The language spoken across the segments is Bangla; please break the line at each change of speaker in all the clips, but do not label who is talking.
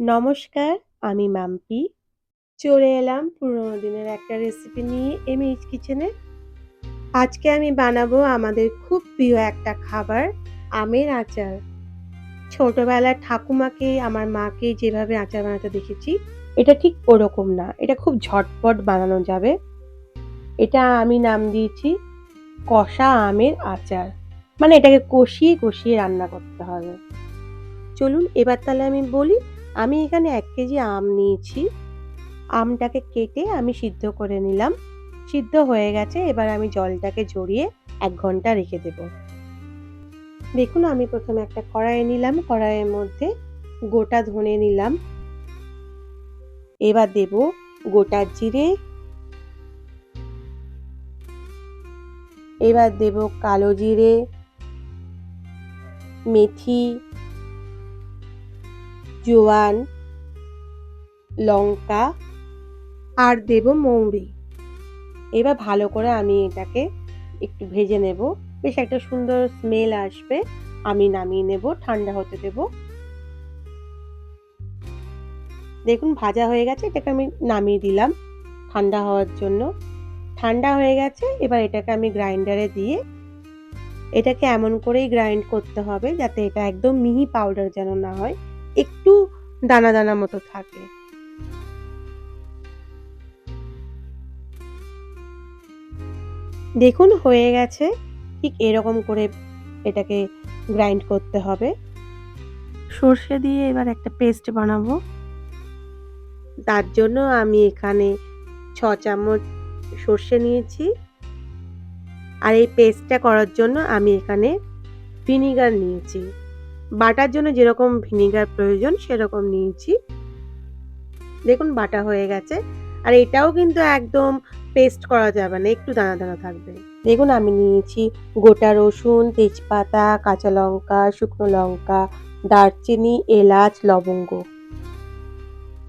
নমস্কার, আমি মাম্পি। চলে এলাম পুরোনো দিনের একটা রেসিপি নিয়ে এমএইচ কিচেনে। আজকে আমি বানাবো আমাদের খুব প্রিয় একটা খাবার, আমের আচার। ছোটবেলায় ঠাকুমাকে, আমার মাকে যেভাবে আচার বানাতে দেখেছি, এটা ঠিক ওরকম না। এটা খুব ঝটপট বানানো যাবে। এটা আমি নাম দিয়েছি কষা আমের আচার। মানে এটাকে কষিয়ে, কষিয়ে রান্না করতে হবে। চলুন এবার তাহলে আমি বলি আমি এখানে এক কেজি আম নিয়েছি। আমটাকে কেটে আমি সিদ্ধ করে নিলাম। সিদ্ধ হয়ে গেছে, এবার আমি জলটাকে জড়িয়ে এক ঘণ্টা রেখে দেব। দেখুন, আমি প্রথমে একটা কড়াই নিলাম। কড়াইয়ের মধ্যে গোটা ধনে নিলাম। এবার দেব গোটা জিরে। এবার দেব কালো জিরে, মেথি জোয়ান, লঙ্কা আর দেব মৌরি। এবার ভালো করে আমি এটাকে একটু ভেজে নেব। বেশ একটা সুন্দর স্মেল আসবে। আমি নামিয়ে নেব, ঠান্ডা হতে দেব। দেখুন, ভাজা হয়ে গেছে, এটাকে আমি নামিয়ে দিলাম ঠান্ডা হওয়ার জন্য। ঠান্ডা হয়ে গেছে, এবার এটাকে আমি গ্রাইন্ডারে দিয়ে এটাকে এমন করেই গ্রাইন্ড করতে হবে যাতে এটা একদম মিহি পাউডার যেন না হয়। একটু দানা দানা মতো থাকে। দেখুন হয়ে গেছে। ঠিক এরকম করে এটাকে গ্রাইন্ড করতে হবে। সর্ষে দিয়ে এবার একটা পেস্ট বানাবো। তার জন্য আমি এখানে ছ চামচ সর্ষে নিয়েছি। আর এই পেস্টটা করার জন্য আমি এখানে ভিনিগার নিয়েছি। বাটার জন্য যেরকম ভিনিগার প্রয়োজন, সেরকম নিয়েছি। দেখুন, বাটা হয়ে গেছে। আর এটাও কিন্তু একদম পেস্ট করা যাবে না, একটু দানা দানা থাকবে। দেখুন, আমি নিয়েছি গোটা রসুন, তেজপাতা, কাঁচা লঙ্কা, শুকনো লঙ্কা, দারচিনি, এলাচ, লবঙ্গ।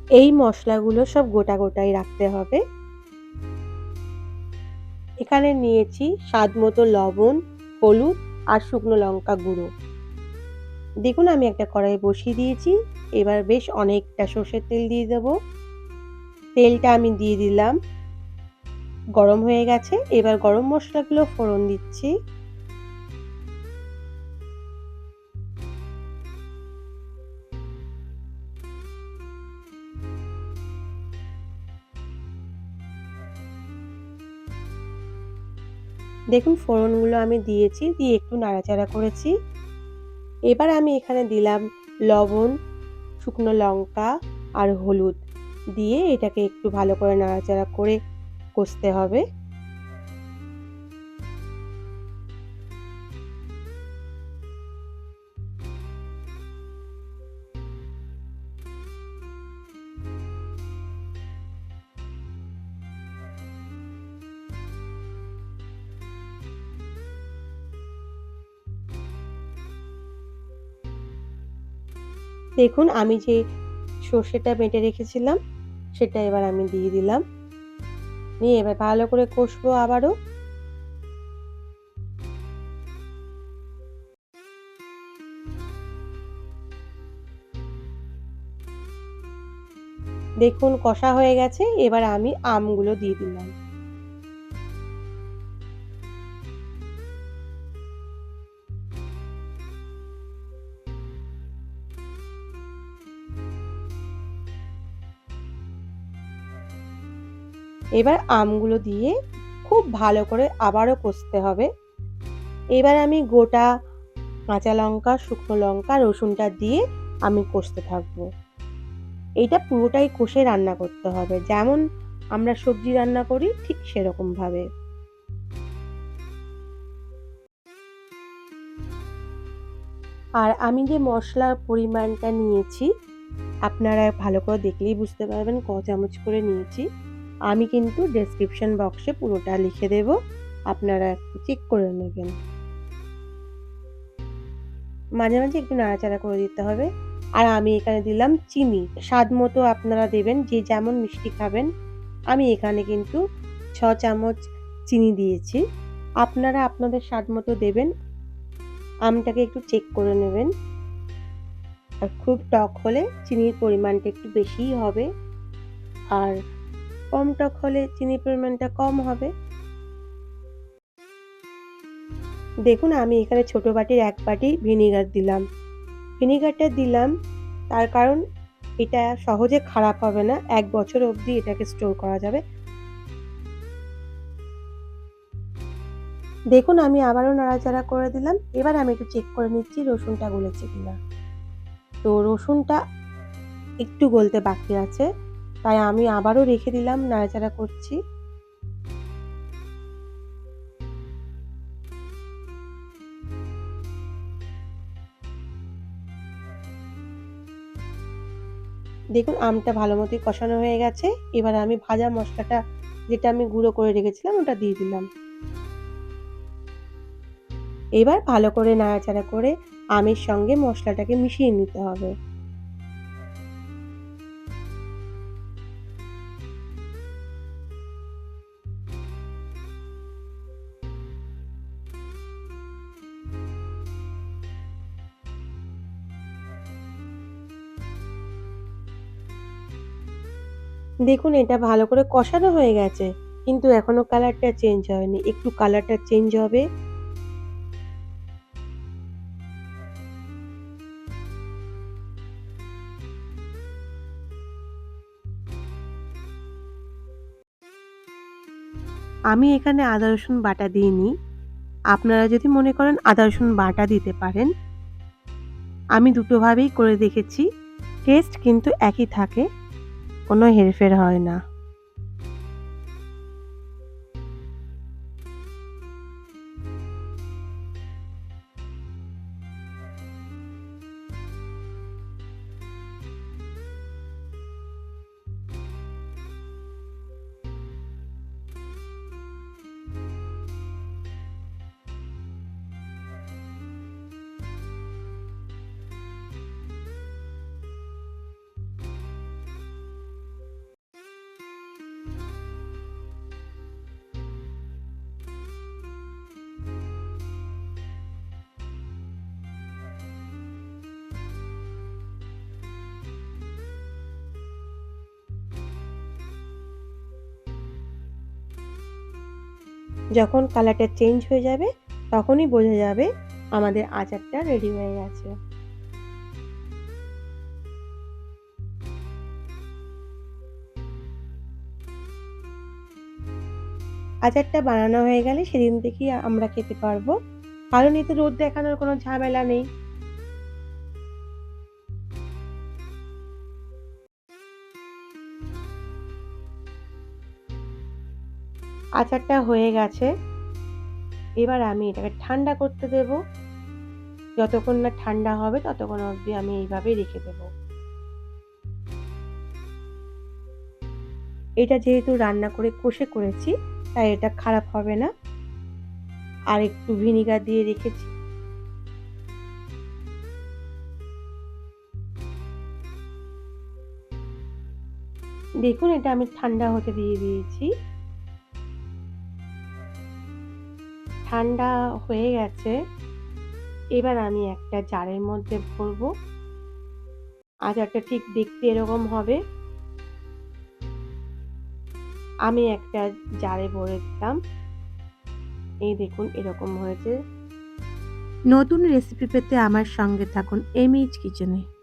এই মশলাগুলো সব গোটা গোটাই রাখতে হবে। এখানে নিয়েছি স্বাদ মতো লবণ, হলুদ আর শুকনো লঙ্কা গুঁড়ো। দেখুন, আমি একটা কড়াই বসিয়ে দিয়েছি। এবার বেশ অনেকটা সর্ষের তেল দিয়ে দেবো। তেলটা আমি দিয়ে দিলাম। গরম হয়ে গেছে। এবার গরম মশলাগুলো ফোড়ন দিচ্ছি। দেখুন, ফোড়নগুলো আমি দিয়েছি। দিয়ে একটু নাড়াচাড়া করেছি। এবার আমি এখানে দিলাম লবণ, শুকনো লঙ্কা আর হলুদ। দিয়ে এটাকে একটু ভালো করে নাড়াচাড়া করে কষতে হবে। দেখুন, আমি যে সর্ষেটা বেটে রেখেছিলাম, সেটা এবার আমি দিয়ে দিলাম। নিয়ে এবার ভালো করে কষবো আবারও। দেখুন, কষা হয়ে গেছে, এবার আমি আমগুলো দিয়ে দিলাম। এবার আমগুলো দিয়ে খুব ভালো করে আবারও কষতে হবে। এবার আমি গোটা কাঁচা লঙ্কা, শুকনো লঙ্কা, রসুনটা দিয়ে আমি কষতে থাকব। এইটা পুরোটাই কষে রান্না করতে হবে। যেমন আমরা সবজি রান্না করি, ঠিক সেরকমভাবে। আর আমি যে মশলার পরিমাণটা নিয়েছি, আপনারা ভালো করে দেখলেই বুঝতে পারবেন, ক চামচ করে নিয়েছি। আমি কিন্তু ডেসক্রিপশন বক্সে পুরোটা লিখে দেব। আপনারা একটু চেক করে নেবেন। মাঝে মাঝে একটু নাড়াচাড়া করে দিতে হবে। আর আমি এখানে দিলাম চিনি। স্বাদ মতো আপনারা দেবেন, যে যেমন মিষ্টি খাবেন। আমি এখানে কিন্তু ছ চামচ চিনি দিয়েছি। আপনারা আপনাদের স্বাদ মতো দেবেন। আমটাকে একটু চেক করে নেবেন। আর খুব টক হলে চিনির পরিমাণটা একটু বেশিই হবে। আর কম টক হলে চিনির পরিমাণটা কম হবে। দেখুন, আমি এখানে ছোট বাটির এক বাটি ভিনিগার দিলাম। ভিনিগারটা দিলাম, তার কারণ এটা সহজে খারাপ হবে না, এক বছর অবধি এটাকে স্টোর করা যাবে। দেখুন, আমি আবারও নাড়াচাড়া করে দিলাম। এবার আমি একটু চেক করে নিচ্ছি রসুনটা গলেছে কিনা। তো রসুনটা একটু গলতে বাকি আছে। তাই আমি আবারও রেখে দিলাম, নাড়াচাড়া করছি। দেখুন, আমটা ভালো মতোই কষানো হয়ে গেছে। এবার আমি ভাজা মশলাটা, যেটা আমি গুঁড়ো করে রেখেছিলাম, ওটা দিয়ে দিলাম। এবার ভালো করে নাড়াচাড়া করে আমের সঙ্গে মশলাটাকে মিশিয়ে নিতে হবে। দেখুন, এটা ভালো করে কষানো হয়ে গেছে। কিন্তু এখনও কালারটা চেঞ্জ হয়নি। একটু কালারটা চেঞ্জ হবে। আমি এখানে আদা, রসুন বাটা দিইনি। আপনারা যদি মনে করেন আদা, রসুন বাটা দিতে পারেন। আমি দুটোভাবেই করে দেখেছি। টেস্ট কিন্তু একই থাকে। কোনো হেরফের হয় না। যখন কালারটা চেঞ্জ হয়ে যাবে, তখনই বোঝা যাবে আমাদের আচারটা রেডি হয়ে গেছে। আচারটা বানানো হয়ে গেলে সেদিন থেকেই আমরা খেতে পারব। কারণ এতে রোদ দেখানোর কোনো ঝামেলা নেই। আচারটা হয়ে গেছে। এবার আমি এটাকে ঠান্ডা করতে দেব। যতক্ষণ না ঠান্ডা হবে, ততক্ষণ অবধি আমি এইভাবেই রেখে দেব। এটা যেহেতু রান্না করে কষে করেছি, তাই এটা খারাপ হবে না। আর একটু ভিনিগার দিয়ে রেখেছি। দেখুন, এটা আমি ঠান্ডা হতে দিয়ে দিয়েছি। ঠান্ডা হয়ে গেছে। এবার আমি একটা জারের মধ্যে ভরবো। আচারটা ঠিক দেখতে এরকম হবে। আমি একটা জারে ভরে দিলাম এই দেখুন, এরকম হয়েছে। নতুন রেসিপি পেতে আমার সঙ্গে থাকুন এমইচ কিচেনে।